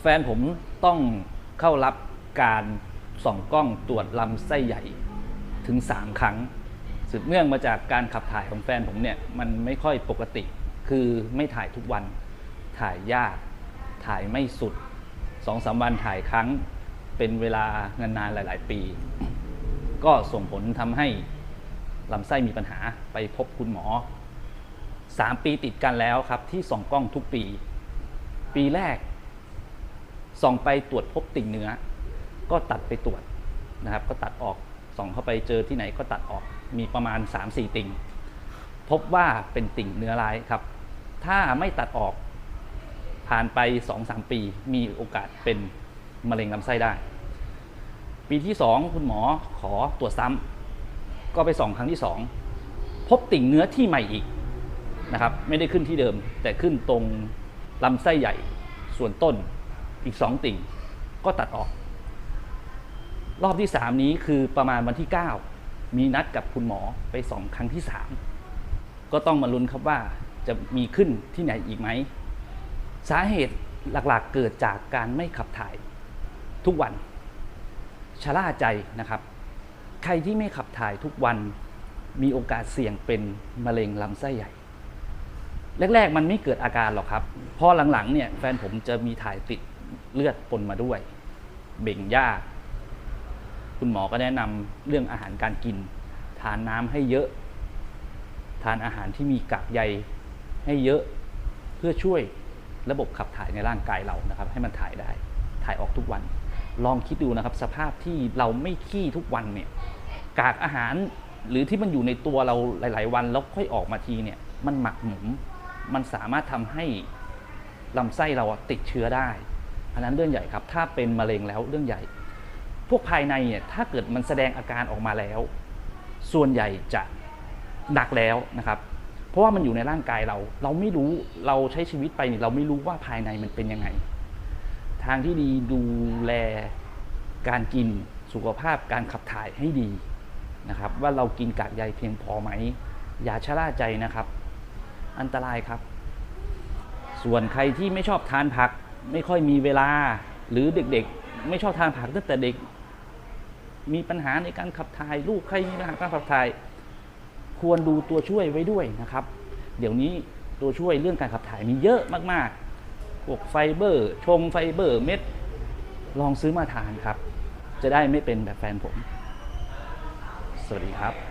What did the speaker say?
แฟนผมต้องเข้ารับการส่องกล้องตรวจลำไส้ใหญ่ถึง 3 ครั้ง สืบเนื่องมาจากการขับถ่ายของแฟนผมเนี่ยมันไม่ค่อยปกติ คือไม่ถ่ายทุกวัน ถ่ายยาก ถ่ายไม่สุดสองสามวันถ่ายครั้งเป็นเวลานานๆหลาย ๆ ปี ก็ส่งผลทำให้ลำไส้มีปัญหาไปพบคุณหมอ 3 ปีติดกันแล้วครับที่ส่องกล้องทุกปี ปีแรก ส่องไปตรวจพบติ่งเนื้อ ก็ตัดไปตรวจนะครับ ก็ตัดออกส่องเข้าไปเจอที่ไหนก็ตัดออกมีประมาณ 3-4 ติ่ง พบว่าเป็นติ่งเนื้อร้ายครับ ถ้าไม่ตัดออกผ่านไป 2-3 ปี มีโอกาสเป็นมะเร็งลำไส้ได้ ปีที่ 2 คุณหมอขอตรวจซ้ำก็ไปส่องครั้งที่ 2 พบติ่งเนื้อที่ใหม่อีกนะครับ ไม่ได้ขึ้นที่เดิม แต่ขึ้นตรงลำไส้ใหญ่ส่วนต้น อีก 2 ติ่งก็ตัดออก รอบที่ 3 นี้คือประมาณวันที่ 9 มีนัดกับคุณหมอไปสองครั้งที่ 3 ก็ต้องมาลุ้นครับว่าจะมีขึ้นที่ไหนอีกไหม สาเหตุหลักๆเกิดจากการไม่ขับถ่ายทุกวันชะล่าใจนะครับ ใครที่ไม่ขับถ่ายทุกวันมีโอกาสเสี่ยงเป็นมะเร็งลำไส้ใหญ่ แรก ๆ มันไม่เกิดอาการหรอกครับ พอหลังๆเนี่ยแฟนผมจะมีถ่ายติด เลือดปนมาด้วย เบ่งยาก คุณหมอก็แนะนำเรื่องอาหารการกิน ทานน้ำให้เยอะ ทานอาหารที่มีกากใยให้เยอะเพื่อช่วยระบบขับถ่ายในร่างกายเรานะครับ ให้มันถ่ายได้ ถ่ายออกทุกวัน ลองคิดดูนะครับ สภาพที่เราไม่ขี้ทุกวันเนี่ย กากอาหารหรือที่มันอยู่ในตัวเราหลาย ๆ วันแล้วค่อยออกมาทีเนี่ย มันหมักหมม มันสามารถทำให้ลำไส้เราติดเชื้อได้ อันนั้นเรื่องใหญ่ครับ ถ้าเป็นมะเร็งแล้วเรื่องใหญ่ พวกภายในเนี่ยถ้าเกิดมันแสดงอาการออกมาแล้ว ส่วนใหญ่จะหนักแล้วนะครับ เพราะว่ามันอยู่ในร่างกายเรา เราไม่รู้เราใช้ชีวิตไปเนี่ยเราไม่รู้ว่าภายในมันเป็นยังไง ทางที่ดีดูแลการกินสุขภาพการขับถ่ายให้ดีนะครับ ว่าเรากินกากใยเพียงพอไหม อย่าชะล่าใจนะครับ อันตรายครับ ส่วนใครที่ไม่ชอบทานผัก ไม่ค่อยมีเวลาหรือเด็กๆ ไม่ชอบทานผักตั้งแต่เด็ก มีปัญหาในการขับถ่ายลูกใครมีปัญหาการขับถ่าย ควรดูตัวช่วยไว้ด้วยนะครับ เดี๋ยวนี้ตัวช่วยเรื่องการขับถ่ายมีเยอะมากๆพวกไฟเบอร์ ชงไฟเบอร์เม็ด ลองซื้อมาทานครับ จะได้ไม่เป็นแบบแฟนผม สวัสดีครับ